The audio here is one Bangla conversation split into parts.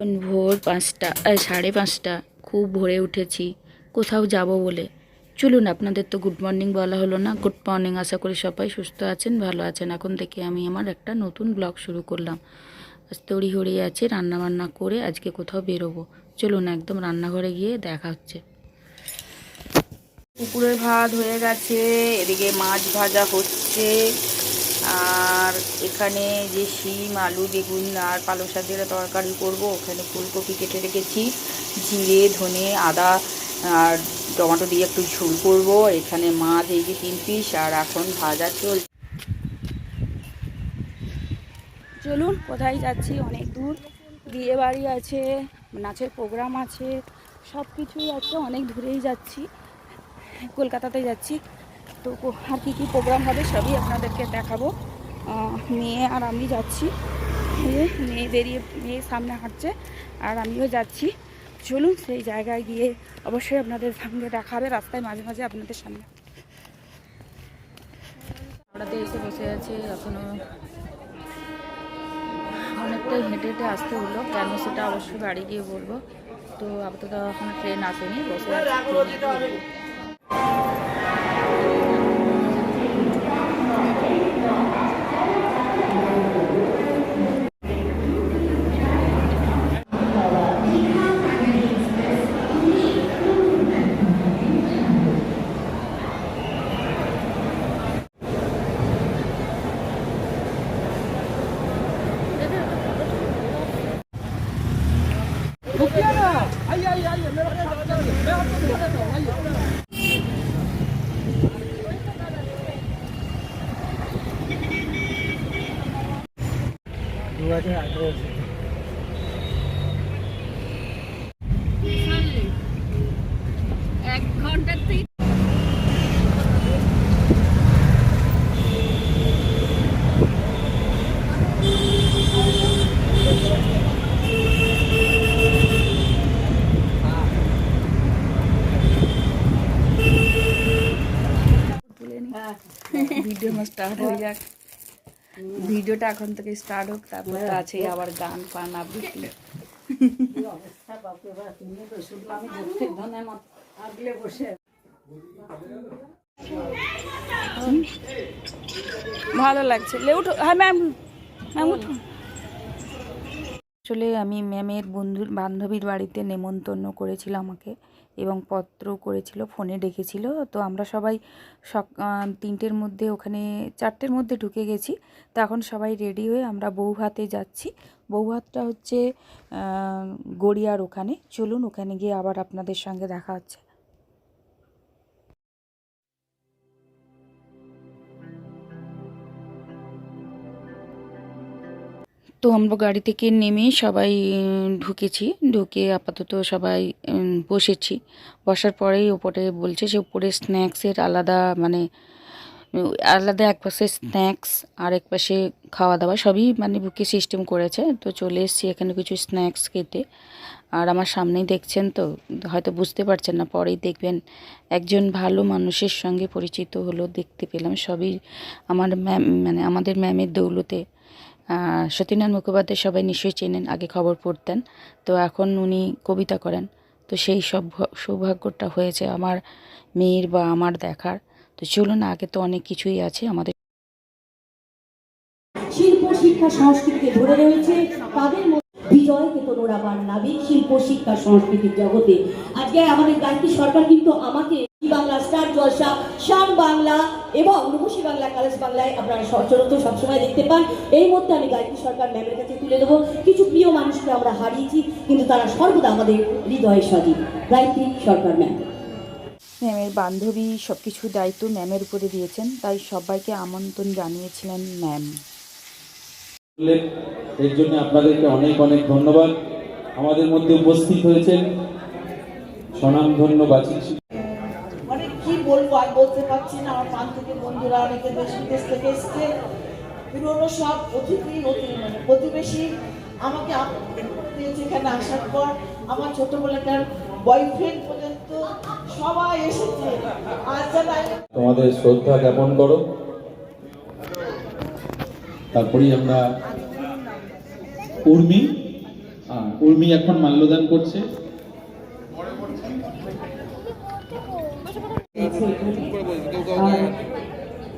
ভোর পাঁচটা সাড়ে পাঁচটা। খুব ভোরে উঠেছি। কোথাও যাব বলে। চলুন, আপনাদের তো গুড মর্নিং বলা হলো না। গুড মর্নিং আশা করি সবাই সুস্থ আছেন, ভালো আছেন। এখন থেকে আমি আমার একটা নতুন ব্লগ শুরু করলাম। আজ তড়ি হড়িয়ে আছে রান্না বান্না করে আজকে কোথাও বেরোবো। চলুন, একদম রান্নাঘরে গিয়ে দেখা হচ্ছে। পুকুরের ভাত হয়ে গেছে, এদিকে মাছ ভাজা হচ্ছে। আর এখানে যে শিম, আলু, বেগুন আর পালং শাক দিয়ে তরকারি করব, ওখানে ফুলকপি কেটে রেখেছি, জিরে, ধনে, আদা আর টমেটো দিয়ে একটু ঝোল করব। এখানে মাছ এই যে তিন পিস, আর এখন ভাজা চল চলুন, কোথায় যাচ্ছি? অনেক দূর। বিয়ে বাড়ি আছে, নাচের প্রোগ্রাম আছে সব কিছুই আছে, অনেক দূরেই যাচ্ছি। কলকাতাতে যাচ্ছি। তো আর কী কী প্রোগ্রাম হবে সবই আপনাদেরকে দেখাবো। মেয়ে আর আমি যাচ্ছি। মেয়ে বেরিয়ে, মেয়ে সামনে হাঁটছে আর আমিও যাচ্ছি। চলুন সেই জায়গায় গিয়ে অবশ্যই আপনাদের সঙ্গে দেখা হবে রাস্তায় মাঝে মাঝে আপনাদের সামনে। হাওড়াতে এসে বসে আছে এখনও অনেকটাই হেঁটে হেঁটে আসতে হলো। কেন সেটা অবশ্যই বাড়ি গিয়ে বলব। তো আপাতত এখন ট্রেন আসেনি, বসে আছি। 待って待って待って待って待って。স্টার্ট হয়ে যাক। ভিডিওটা এখন থেকে স্টার্ট হোক, তারপর তো আছে আবার গান ফান আবৃত্তি ভালো লাগছে। লে উঠো। হ্যাঁ ম্যাম ম্যাম উঠুন আসলে আমি ম্যামের বন্ধুর, বান্ধবীর বাড়িতে নেমন্তন্ন করেছিল আমাকে। এবং পত্র করেছিল, ফোনে ডেকেছিল। তো আমরা সবাই সক তিনটের মধ্যে ওখানে, চারটের মধ্যে ঢুকে গেছি। তো এখন সবাই রেডি হয়ে আমরা বৌভাতে যাচ্ছি। বৌভাতটা হচ্ছে গড়িয়ার ওখানে। চলুন ওখানে গিয়ে আবার আপনাদের সঙ্গে দেখা হচ্ছে। তো আমরা গাড়ি থেকে নেমে সবাই ঢুকেছি। ঢুকে আপাতত সবাই বসেছি। বসার পরেই ওপরে বলছে যে উপরে স্ন্যাক্সের আলাদা মানে আলাদা এক পাশে স্ন্যাক্স, আর এক পাশে খাওয়া দাওয়া সবই মানে বুকে সিস্টেম করেছে। তো চলে এসেছি এখানে কিছু স্ন্যাক্স খেতে। আর আমার সামনেই দেখছেন তো, হয়তো বুঝতে পারছেন না, পরেই দেখবেন একজন ভালো মানুষের সঙ্গে পরিচিত হলো, দেখতে পেলাম সবই আমার ম্যাম মানে আমাদের ম্যামের দৌলতে। সতীনারায়ণ মুখোপাধ্যায় সবাই নিশ্চয়ই চেনেন, আগে খবর পড়তেন। তো এখন উনি কবিতা করেন। তো সেই সব সৌভাগ্যটা হয়েছে আমার মেয়ের বা আমার দেখার। তো চলুন, আগে তো অনেক কিছুই আছে আমাদের। শিল্প, শিক্ষা সংস্কৃতিকে ধরে রয়েছে। তাদের মধ্যে বিজয় কেতন আবার নাবিক শিল্প, শিক্ষা সংস্কৃতির জগতে। আজকে আমাদের গায়ত্রী সরকার কিন্তু আমাকে বাংলা স্টার জলসা শান বাংলা এবং রূপসী বাংলা কালেজ বাংলায় আপনারা সচরত সবসময় দেখতে পান। এই মধ্যে আমি গায়ত্রী সরকার ম্যামের কাছে তুলে দেবো। কিছু প্রিয় মানুষকে আমরা হারিয়েছি কিন্তু তারা সর্বদা আমাদের হৃদয়ে সজীব গায়ত্রী সরকার ম্যাম। ম্যামের বান্ধবী সব কিছু দায়িত্ব ম্যামের উপরে দিয়েছেন তাই সবাইকে আমন্ত্রণ জানিয়েছিলেন ম্যাম। এর জন্য আপনাদেরকে অনেক অনেক ধন্যবাদ। আমাদের মধ্যে উপস্থিত হয়েছেন স্বনামধন্য বাচিক বলব, আর বলতে পারছি না, আমার প্রাণ থেকে বন্ধুরা অনেকে দেশ বিদেশ থেকে এসছে। পুরোনো সব অতিথি, অতি মানে প্রতিবেশী আমাকে এখানে আসার পর। আমার ছোটবেলাকার বয়ফ্রেন্ড পর্যন্ত সবাই এসেছে। আর যারা তোমাদের শ্রদ্ধা জ্ঞাপন করো। তারপরেই আমরা উর্মি উর্মি এখন মাল্যদান করছে।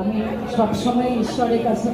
আমি সবসময় ঈশ্বরের কাছে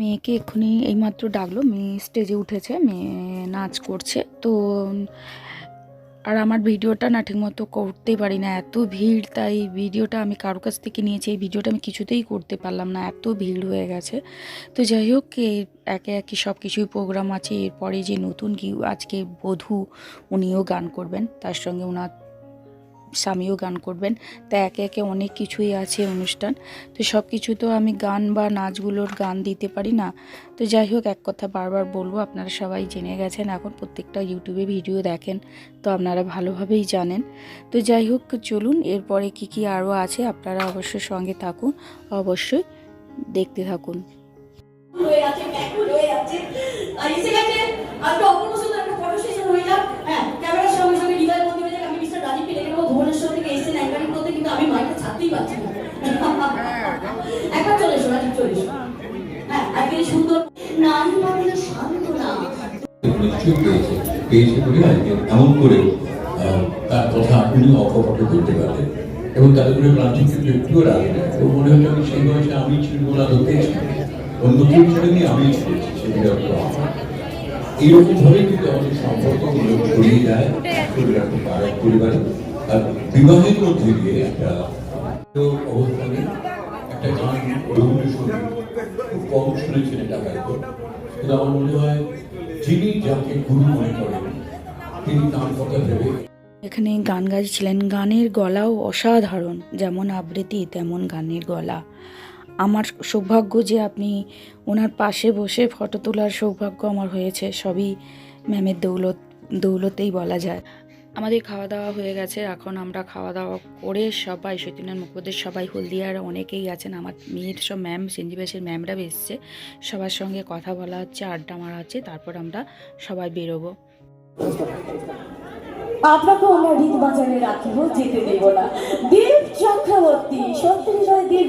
মেয়েকে এক্ষুনি এইমাত্র ডাকলো, মেয়ে স্টেজে উঠেছে, মেয়ে নাচ করছে। তো, আর আমার ভিডিওটা না ঠিকমতো করতে পারি না, এত ভিড়। তাই ভিডিওটা আমি কারও কাছ থেকে নিয়েছি, এই ভিডিওটা আমি কিছুতেই করতে পারলাম না, এত ভিড় হয়ে গেছে। তো যাই হোক একে একে সব কিছুই প্রোগ্রাম আছে, এরপরে যে নতুন কি, আজকে বধূ, উনিও গান করবেন, তার সঙ্গে ওনার স্বামীও গান করবেন। তা একে একে অনেক কিছুই আছে অনুষ্ঠান। তো সব কিছু তো আমি গান বা নাচগুলোর গান দিতে পারি না। তো যাই হোক, এক কথা বারবার বলব, আপনারা সবাই জেনে গেছেন, এখন প্রত্যেকটা ইউটিউবে ভিডিও দেখেন, তো আপনারা ভালোভাবেই জানেন। তো যাই হোক, চলুন, এরপরে কি কি আরও আছে আপনারা অবশ্যই সঙ্গে থাকুন, অবশ্যই দেখতে থাকুন। হয়ে আছে আছে। আর এসে গেছে আজকে অপূর্ব সুন্দর একটা ফটো সেশন হয়ে যাক হ্যাঁ ক্যামেরার সঙ্গে সঙ্গে হৃদয় মন্দির হয়ে যাক আমি মিস্টার রাজীবকে ডেকে নেব ভুবনেশ্বর থেকে এসেছেন অ্যাঙ্কারিং করতে কিন্তু আমি মাইকটা ছাড়তেই পারছি না এমন করে তার কথা উনি অকপটে বলতে পারলেন। এবং তাদের করে প্রান্তিক কিন্তু একটুও রাগে না মনে হচ্ছে আমি সেই বয়সে আমি ছিলব না অন্য কেউ ছেড়ে আমি ছেড়েছি সেগুলো কিন্তু আমাদের সম্পর্কগুলো ছড়িয়ে যায়। পরিবারে। আর বিবাহের মধ্যে দিয়ে একটা অবস্থানে একটা গান খুব কম শুনেছেন এটা কিন্তু আমার মনে হয় যিনি যাকে গুরু মনে করেন, তিনি তার কথা ভেবে এখানে গান গাইছিলেন, গানের গলাও অসাধারণ। যেমন আবৃত্তি, তেমন গানের গলা। আমার সৌভাগ্য যে আপনি ওনার পাশে বসে ফটো তোলার সৌভাগ্য আমার হয়েছে। সবই ম্যামের দৌলত দৌলতেই বলা যায়। আমাদের খাওয়া দাওয়া হয়ে গেছে। এখন আমরা খাওয়া দাওয়া করে সবাই সতীনারায়ণ মুখোপাধ্যায় সবাই, হলদিয়ার অনেকেই আছেন। আমার মেয়ের সব ম্যাম সেঞ্জিবাসের ম্যামরা এসছে। সবার সঙ্গে কথা বলা হচ্ছে, আড্ডা মারা হচ্ছে। তারপর আমরা সবাই বেরোবো। আপনাকেও আমরা হৃদ বাজারে রাখিব, যেতে দেব না। দীপ চক্রবর্তী সত্যি দীপ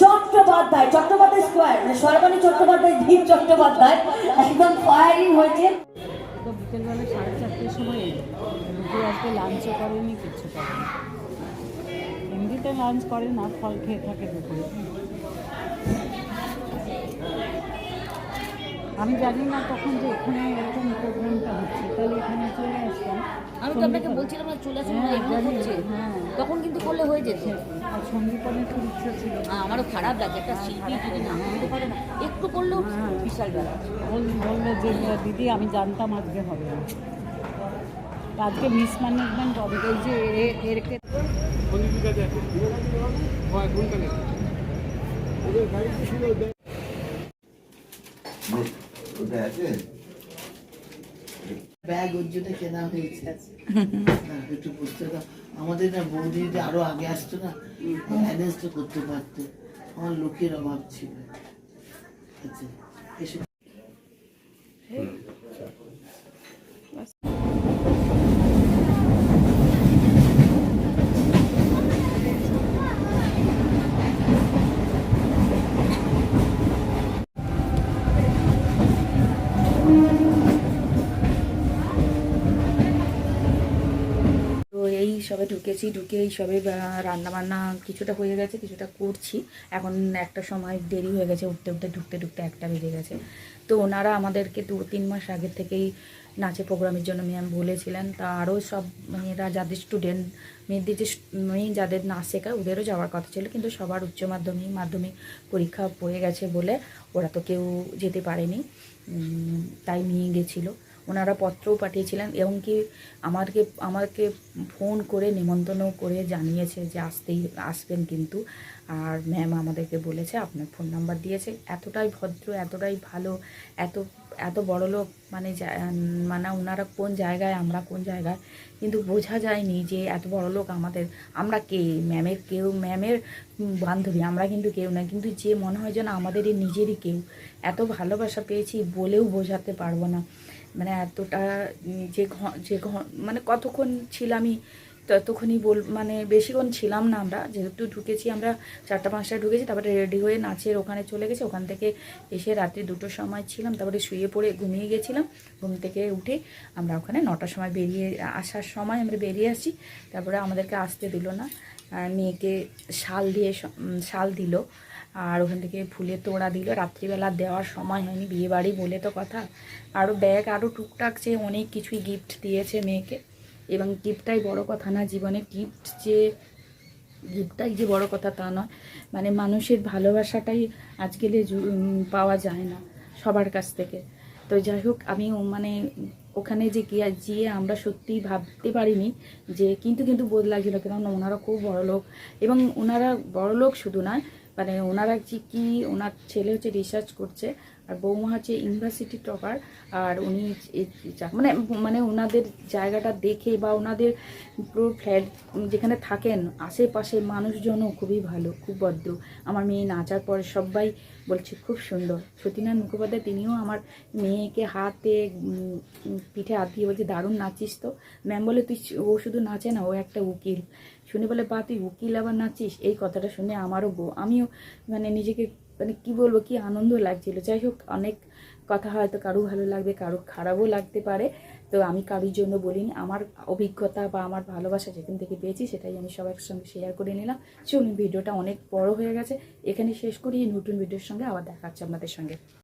চট্টোপাধ্যায় চট্টোপাধ্যায় স্কোয়ার মানে চট্টোপাধ্যায়, দীপ চট্টোপাধ্যায়, একদম ফায়ারিং হয়েছে তো বিকেলবেলা সাড়ে চারটের সময় এলো। রুটি আজকে লাঞ্চও করেনি, কিচ্ছু করেনি। এমনিতে লাঞ্চ করে না, ফল খেয়ে থাকে দুপুরে। আমি জানি না তখন যে এখানে এরকম প্রোগ্রামটা হচ্ছে তাহলে এখানে চলে আসতাম। আমি তো আপনাকে বলছিলাম না চলে আসুন হ্যাঁ, এগুলো জানি, হচ্ছে। হ্যাঁ। তখন কিন্তু করলে হয়ে যেত। আর সঙ্গীপনের খুব ইচ্ছা ছিল। আমারও খারাপ লাগে একটা শিল্পী যদি না করতে পারে না একটু করলেও হ্যাঁ। বিশাল ব্যাপার। বল- বলল যে দিদি আমি জানতাম আজকে হবে না। আজকে মিসম্যানেজমেন্ট হবে এই যে ব্যাগ ওর জন্য কেনা হয়েছে। না, একটু বুঝতে দাও আমাদের না বৌদি যদি আরও আগে আসতো না ম্যানেজ তো করতে পারতো। আমার লোকের অভাব ছিল। আচ্ছা এসে তো এই সবে ঢুকেছি, ঢুকে এই সবে রান্না বান্না কিছুটা হয়ে গেছে, কিছুটা করছি। এখন একটা সময় দেরি হয়ে গেছে, উঠতে উঠতে, ঢুকতে ঢুকতে একটা বেজে গেছে। তো ওনারা আমাদেরকে দু, তিন মাস আগের থেকেই নাচে প্রোগ্রামের জন্য ম্যাম বলেছিলেন। তা আরও সব মেয়েরা, যাদের স্টুডেন্ট মেয়েদের যে মেয়ে যাদের নাচ শেখায় ওদেরও যাওয়ার কথা ছিল, কিন্তু সবার উচ্চ মাধ্যমিক মাধ্যমিক পরীক্ষা পড়ে গেছে বলে ওরা তো কেউ যেতে পারেনি। তাই নিয়ে গেছিল। ওনারা পত্রও পাঠিয়েছিলেন এবং কি আমাকে আমাকে ফোন করে নিমন্ত্রণও করে জানিয়েছে যে আসতেই, আসবেন কিন্তু। আর ম্যাম আমাদেরকে বলেছে, আপনার ফোন নাম্বার দিয়েছে। এতটাই ভদ্র, এতটাই ভালো, এত এত বড় লোক মানে মানে ওনারা কোন জায়গায়, আমরা কোন জায়গায়? কিন্তু বোঝা যায়নি যে এত বড় লোক আমাদের, আমরা কে? ম্যামের কেউ, ম্যামের বান্ধবী, আমরা কিন্তু কেউ না কিন্তু যে মনে হয় যেন আমাদেরই নিজেরই কেউ। এত ভালোবাসা পেয়েছি বলেও বোঝাতে পারব না। মানে এতটা যে ঘ- যে ঘ- মানে কতক্ষণ ছিলামই ততক্ষণই বল মানে বেশিক্ষণ ছিলাম না আমরা। যেহেতু ঢুকেছি আমরা চারটা, পাঁচটায় ঢুকেছি, তারপরে রেডি হয়ে নাচের ওখানে চলে গেছি। ওখান থেকে এসে রাত্রি দুটোর সময় ছিলাম, তারপরে শুয়ে পড়ে ঘুমিয়ে গেছিলাম। ঘুম থেকে উঠে আমরা ওখানে নটার সময় বেরিয়ে আসার সময় আমরা বেরিয়ে আসি তারপরে আমাদেরকে আসতে দিল না। মেয়েকে শাল দিয়ে শাল দিল। আর ওখান থেকে ফুলের তোড়া দিল। রাত্রিবেলা দেওয়ার সময় হয়নি বিয়ে বাড়ি বলে তো কথা। আরও ব্যাগ আরও টুকটাক যে অনেক কিছুই গিফট দিয়েছে মেয়েকে। এবং গিফটটাই বড় কথা না, জীবনে গিফট যে গিফটটাই যে বড় কথা তা নয়। মানে মানুষের ভালোবাসাটাই আজকাল পাওয়া যায় না সবার কাছ থেকে। তো যাই হোক, আমি মানে ওখানে যে গিয়ে গিয়ে আমরা সত্যিই ভাবতে পারিনি যে, কিন্তু কিন্তু বোধ লাগছিল কেননা ওনারা খুব বড় লোক এবং ওনারা বড় লোক শুধু নয় মানে ওনারা যে কি ওনার ছেলে হচ্ছে রিসার্চ করছে, আর বৌমা হচ্ছে ইউনিভার্সিটি টপার আর উনি মানে মানে ওনাদের জায়গাটা দেখে বা ওনাদের পুরো ফ্ল্যাট যেখানে থাকেন আশেপাশে মানুষজনও খুবই ভালো, খুব ভদ্র। আমার মেয়ে নাচার পরে সবাই বলছে, খুব সুন্দর। সতীনাথ মুখোপাধ্যায়, তিনিও আমার মেয়েকে হাতে পিঠে হাত দিয়ে বলছে, দারুণ নাচিস তো। ম্যাম বলে, তুই ও শুধু নাচে না, ও একটা উকিল। শুনে বলে, বা, তুই উকিল আবার নাচিস এই কথাটা শুনে আমারও গো আমিও মানে নিজেকে মানে কি বলব, কি আনন্দ লাগছিল। যাই হোক, অনেক কথা হয়তো কারও ভালো লাগবে, কারও খারাপও লাগতে পারে। তো আমি কারোর জন্য বলিনি, আমার অভিজ্ঞতা বা আমার ভালোবাসা যেখান থেকে পেয়েছি সেটাই আমি সবার সঙ্গে শেয়ার করে নিলাম। চলুন, ভিডিওটা অনেক বড় হয়ে গেছে। এখানে শেষ করি, নতুন ভিডিওর সঙ্গে আবার দেখা হচ্ছে আপনাদের সঙ্গে।